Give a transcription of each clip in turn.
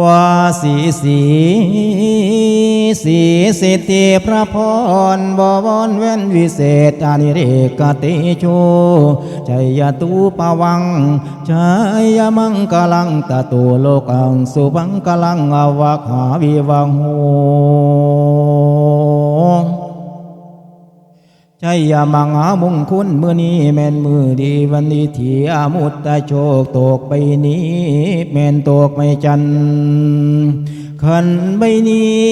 ว่าสีสีสีสิทธิพระพรบวรเว้นวิเศษอานิเรกติโชชัยตูปวังชัยมังกลังตะตูโลกังสุบังกลังอวะขาวิวังโห ชัยยามังหามุงคุณมือนี้แม่นมือดีวันนี้ที่อามุตตะโชคตกไปนี้แม่นตกไม่จันขันใบนี้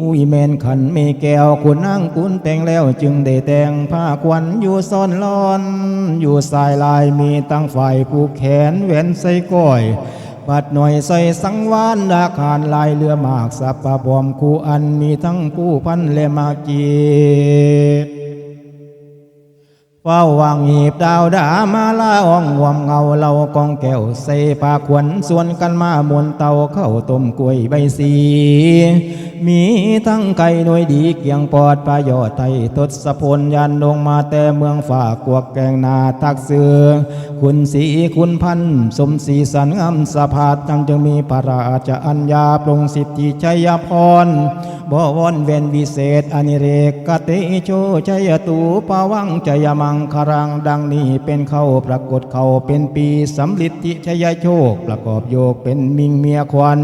อุ้ยแม่นขันไม่แก้วคุณนั่งคุณแต่งแล้วจึงได้แต่งผ้าควันอยู่ซ่อนลอน อยู่สายลายมีตั้งฝ่ายผูกแขนแหวนใส่ก้อย ปัดหน่อยใส่สังวานดาคารลายเรือมากสับปะบอมคู่อันมีทั้งผู้พันและมากี เฝ้าวางหีบดาวดามาลาอ่องวมเงาเรากองแก้วใส่ปากขวัญส่วนกันมามวนเตาเข้าต้มกล้วยใบสี มีทั้งไก่หน่วยดีเกียงปอดปลายอดไทยทศพลยันลงมาแต่เมืองฝากกวกแกงนาทักเสือคุณสีคุณพันสมศรีสันงามสภาพจังจึงมีพระราชอัญญาปรงสิทธิชัยพร บวรเวนวิเศษอนิเรกกติโชชัยตูปวังจยมังคารังดังนี้เป็นเข้าปรากฏเขาเป็นปีสำลิดทิชัยโชค ประกอบโยกเป็นมิงเมียควัน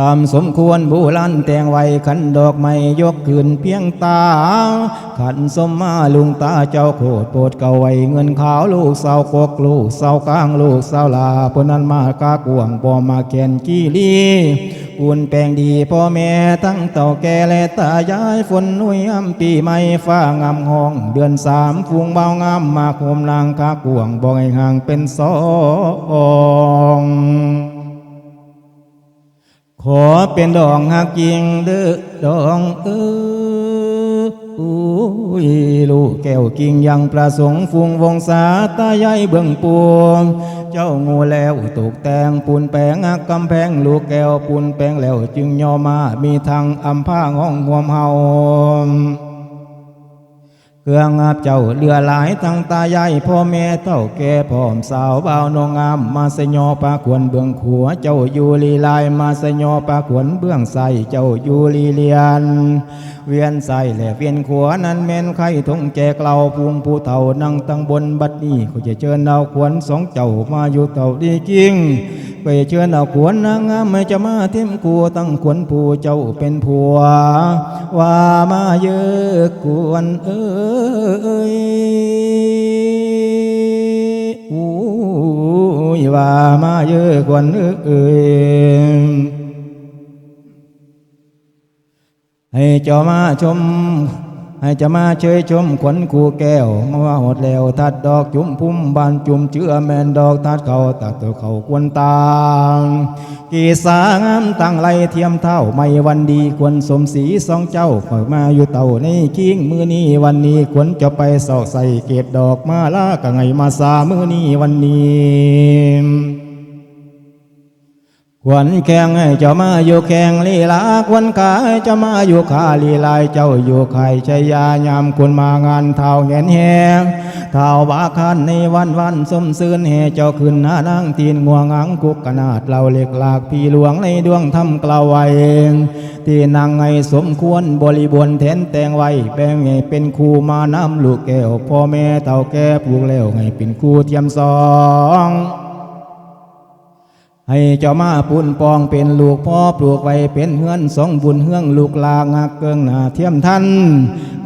ตามสมควรบูรันแต่งไว้ขันดอกไม้ยกขึ้นเพียงตา ขันสมมาลุงตาเจ้าโคตรโปรดเก่าไว้เงินขาวลูกสาวกกลูกสาวกลางลูกสาวลาพนันมากากวงปอมาแกนกี้ลีปูนแปลงดีพ่อแม่ทั้งเต่าแก่และตายายฝนนุ่ยอ้ำปีใหม่ฟ้างามห้อง เดือนสามฟูงเบางามมาโคมนางกากวงบอกให้ห่างเป็นสอง ขอเป็นดองหักยิงเด้อดองเอออุ้ยลูกแก้วกิ่งยังประสงค์ฟุงวงสาตาใหญ่เบื้องปวง เจ้างูแล้วตกแต่งปูนแปงหักกำแพงลูกแก้วปูนแปงแล้วจึงยอมมามีทางอำผ้าห้องห่วมเฮา เครื่องอาบเจ้าเรือหลายทั้งตายายพ่อแม่เท่าแก่พร้อมสาวบ่าวนองงามมาสยอปาขวนเบื้องขัวเจ้าอยู่ลีลายมาสยอปาขวนเบื้องใสเจ้าอยู่ลีเลียน เวียนใสและเวียนขัวนั้นแม่นไข่ทงแจกเหล่าพุงผู้เท่านั่งตั้งบนบัดนี้เขาจะเชิญเอาขวนสองเจ้ามาอยู่เต่าดีจริง ไปเชิญเอาขวนนางงามไม่จะมาเทียมกูตั้งขวนผู้เจ้าเป็นผัว ว่ามาเยอะกวนเอ้ยอู้ยว่ามาเยอะกวนเอ้ยให้เจ้ามาชม ให้จะมาเชยชมขวัญคูแก้วมาว่าหดแล้วทัดดอกจุ่มพุ่มบานจุ่มเชื่อแมนดอกทัดเขาตัดตัวเขาควนตางกีสางามตั้งไรเทียมเท่าไม่วันดีควรสมศรีสองเจ้าคอยมาอยู่เต่าในคิงมือนี้วันนี้ควรจะไปเสาใส่เก็บดอกมาลากะไงมาสามือนี้วันนี้ วัญแข่งเจ้ามาอยู่แข่งลีลาวัญขาเจ้ามาอยู่ขาลีลายเจ้าอยู่ไข่ชยายามคุณมางานเท่าเห็นแหงเท่าบาคันในวันวันสมซื่นให้เจ้าขึ้นหน้านางตีนงวงังกุกขนาดเราเล็กหลากพี่หลวงในดวงทำกล่าวไว้ที่นางไงสมควรบริบวนแทนแต่งไว้แปลงให้เป็นครูมานำลูกแก้วพ่อแม่เต่าแก่ปลูกแล้วให้เป็นครูเทียมสอง ให้เจ้ามาปุ่นปองเป็นลูกพ่อปลูกไว้เป็นเฮือนสองบุญเฮืองลูกลางหักเกิงหน้าเทียมทัน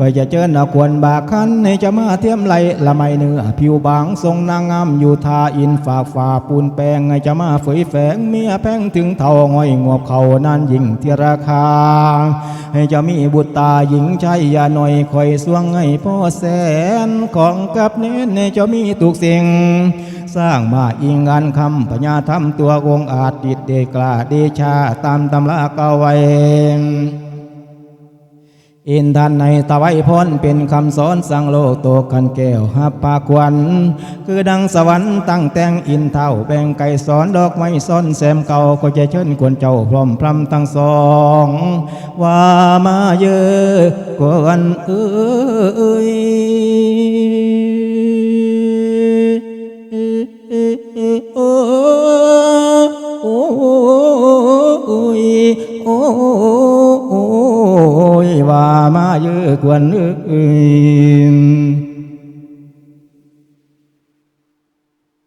ก็จะเจอหนควรบากคันให้จ้ามาเทียมไหลละไม่เนื้อผิวบางทรงนางงามอยู่ทาอินฝากฝ่าปูนแปงให้จ้ามาฝอยแฝงเมียแพงถึงเท่าง่อยงวบเขานั่นยิ่งที่ราคา ให้จ้ามีบุตรตาหญิงใช้ยาหน่อยคอยสวงให้พ่อแสนของกับเน้นให้จ้ามีทุกสิ่ง สร้างมาอิงงานคำพญาธรรมตัวองอาจดิดเดกลาเดชาตามตำราเก่าไว้ อินทันในตะไว้พ้นเป็นคำสอนสั่งโลกตกันแก้วหับปากวัน คือดังสวรรค์ตั้งแต่งอินเท่าแบ่งไก่สอนดอกไม้ซ้อนแซมเก่าก็จะเชิญควรเจ้าพร้อมพรำทั้งสอง ว่ามาเยอะกวนเอ้ย มาเยอะกวนเอ้ย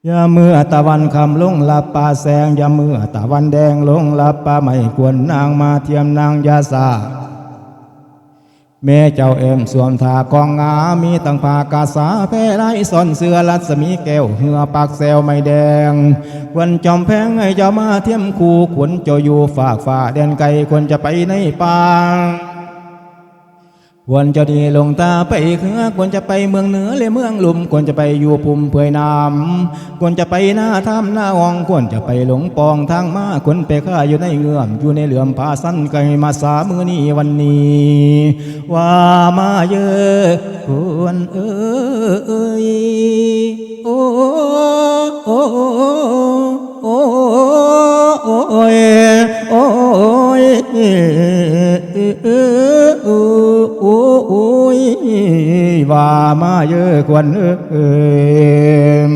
อย่าเมื่อตะวันคำลงลับป่าแสงอย่าเมื่อตะวันแดงลงลับป่าไม่ควรนางมาเทียมนางยาสาแม่เจ้าเอ็มสวมทากองงา มีตั้งผ้ากาสาแพ้ไรซ่อนเสื้อรัศมีแก้วเหือปากแซวไม่แดง ควรจอมแพงให้เจ้ามาเทียมคู่ควรเจ้าอยู่ฝากฝ่าแดนไกลควรจะไปในป่า ควรจะดีลงตาไปเขือควรจะไปเมืองเหนือและเมืองลุม ควรจะไปอยู่ภูมิเผยน้ำควรจะไปหน้าถ้ำหน้าอ่องควรจะไปหลงปองทางมาควรไปข้าอยู่ในเงื่อมอยู่ในเหลื่อมผาสั้นไกลมาสามือนี้วันนี้ ว่ามาเยอะควรเอ้ยโอ้โอ้โอ้โอ้โอ้ยโว่ามาเยอะควรเอ้ย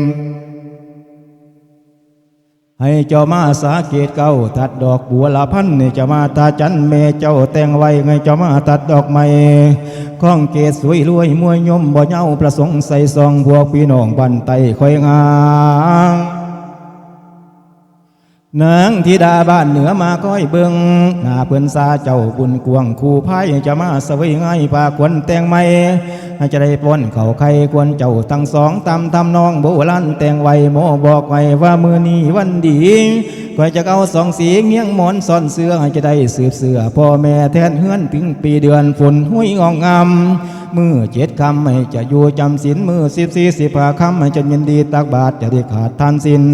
ให้เจ้ามาสาเกตเก้าตัดดอกบัวละพันนี่เจ้ามาตาจันเมเจ้าแต่งไว้ให้เจ้ามาตัดดอกไม้ข้องเกศสวยรวยมวยยมบ่เย้าประสงค์ใส่ซองพวกพี่น้องบันไตคอยงามนางธิดาบ้านเหนือมาก้อยเบิงหน้าเพื่อนซาเจ้าบุญกวงคู่ไพายจะมาสวยง่ายปากควรแต่งไม่ จะได้ป้นเขาใครควรเจ้าทั้งสองตามทำนองโบราณแต่งไว้โมบอกไว้ว่ามือนี้วันดีคอยจะเอาสองสีเงี้ยงหมอนซ่อนเสื้อให้จะได้สืบเสือพ่อแม่แทนเฮือนถึงปีเดือนฝนห้วยงองงามมือเจ็ดคำให้จะอยู่จำศีลมือสิบสี่สิบห้าคำให้จะยินดีตักบาทจะได้ขาดทานสิน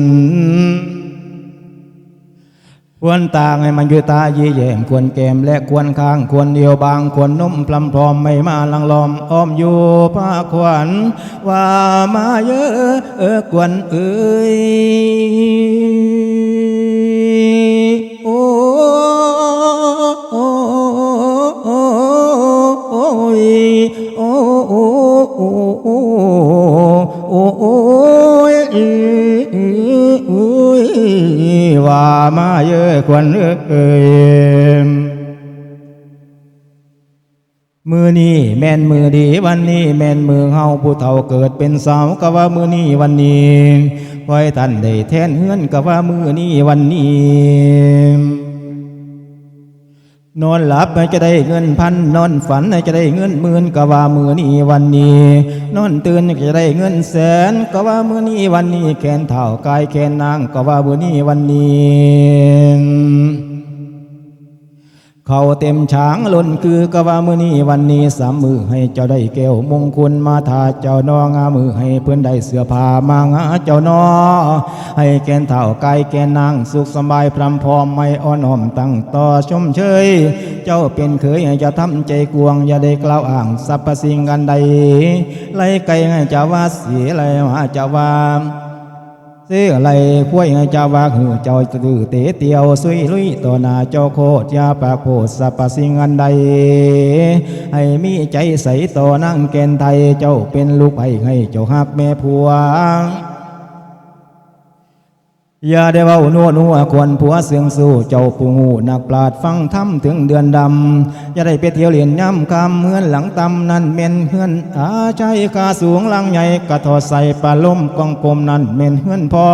ควรต่างให้มันยู่ตายีแยมควรแกมและควรข้างควรเดียวบางควรนุ่มพลำพร้อมไม่มาลังลอมอ้อมอยู่ผ้าขวัญว่ามาเยอะเออควรเอ้ย เยอะกวนเอ้ยมือนี้แม่นมือดีวันนี้แม่นมือเฮาผู้เฒ่าเกิดเป็นสาวก็ว่ามือนี้วันนี้คอยท่านได้แทนเฮือนก็ว่ามือนี้วันนี้นอนหลับจะได้เงินพันนอนฝันจะได้เงินหมื่นก็ว่ามือนี้วันนี้ นอนตื่นจะได้เงินแสนก็ว่ามือนี้วันนี้แขนเท่ากายแขนนางก็ว่ามือนี้วันนี้ เขาเต็มช้างล้นคือกว่ามือนี้วันนี้สามมือให้เจ้าได้แก้วมงคลมาทาเจ้านองามือให้เพื่อนได้เสื้อผ้ามางาเจ้านอ ให้แกนเท่ากายแกนนางสุขสบายพรำพร้อมไม่อ่อนอ่อมตั้งต่อชมเชย เจ้าเป็นเคยให้เจะทำใจกวงอย่าได้กล่าวอ้างสรรพสิ่งกันใดไล่ไก่ให้เจ้าว่าเสียไล่มาเจ้าว่า เสียอไหลคุ้ยเจ้าวาหือเจ้าตือเตเตียวซุยลุยต่อหน้าเจ้าโคตยาปากโพดสัปสิงอันใด ให้มีใจใสต่อนั่งแกนไทยเจ้าเป็นลูกไผ่ให้เจ้าหักแม่ผัว อย่าได้เว้านัวนัวควรผัวเสียงสู้เจ้าผู้หูนักปราดฟังธรรมถึงเดือนดำอย่าได้ไปเที่ยวเลียนย่ำคำเหมือนหลังตำนั่นเม่นเฮือนอาใจกาสูงหลังใหญ่กระทอใส่ปลาล่มกองกลมนั่นเม่นเฮือนพอ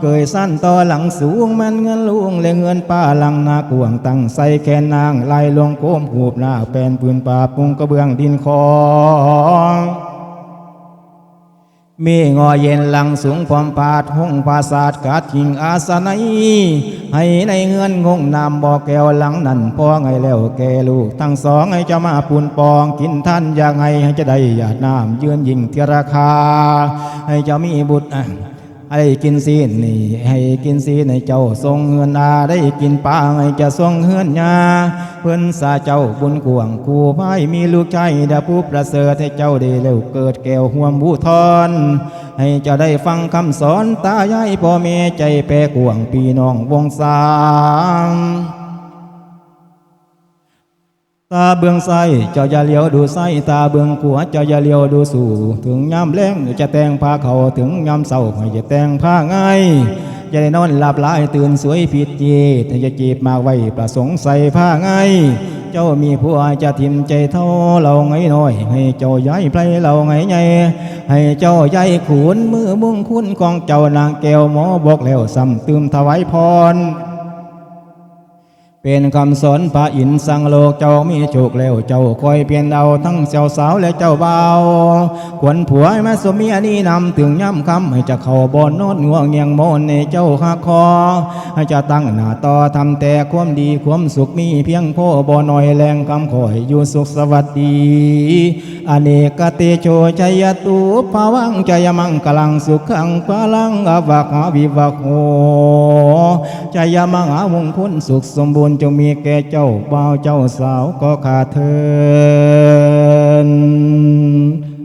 เกยสั้นต่อหลังสูงแม่นเงินลุงเลยเงินป้าหลังนากวงตั้งใส่แขนนางลายลงโคมหูบหน้าแปนปืนป่าปุงกระเบื้องดินคอ มีงอเย็นหลังสูงความพาดห้องภาษาดกาดหิงอาสนัยให้ในเงินงงนามบอแก้วหลังนั่นพอไงแล้วแกลูก ทั้งสองให้จะมาปูนปอง กินท่านอย่างไงให้จะได้หยาดน้ำยืนยิงเทราคา ให้จะมีบุตร อะให้กินซีนนี่ ให้กินซีนให้เจ้าทรงเงินอาได้กินปลาให้จะทรงเฮือนยาเพิ่นสาเจ้าบุญกวงกูพายมีลูกชายดาผู้ประเสริฐให้เจ้าได้เร็วเกิดแก้วห่วมบูทอนให้เจ้าได้ฟังคำสอนตายายพ่อแม่ใจแปรกวงปีน้องวงสาม ตาเบืองไซ้เจ้าอย่าเลี้ยวดูไซ้ตาเบืองขัวเจ้าอย่าเลี้ยวดูสู่ถึงยามแล้งจะแต่งผ้าเขาถึงยามเศร้าให้จะแต่งผ้าง่ายจะได้นอนหลับหลายตื่นสวยผิดเจตจะจีบมาไว้ประสงค์ใส่ผ้าง่ายเจ้ามีผู้อายจะทิมใจเท่าเราไงน้อย ให้เจ้าย้ายไพรเราไงใหญ่ให้เจ้าย้ายขุนมือมุ่งคุณของเจ้านางแก้วหมอบอกแล้วซ้ำตืมถวายพร เป็นคำสอนพระอินทร์สั่งโลกเจ้ามีโชคแล้วเจ้าคอยเปลี่ยนเอาทั้งเจ้าสาวและเจ้าเบ่าขวัญผัวมาสมเมียนี่นำถึงย่ำคำให้จะเข้าบอนนอนง่วเงียงโมนในเจ้าหักคอ ให้จะตั้งหน้าต่อทำแต่ความดีความสุขมีเพียงพ่อบ่หน่อยแรงคำขอให้อยู่สุขสวัสดีอเนกเตโชชัยตุภาวังจยมังกลังสุขังพลังอวักหาวิวักโหจยามหามงคลสุขสมบูรณ์จงมีแก่เจ้าบ่าวเจ้าสาวก็ขาเทิน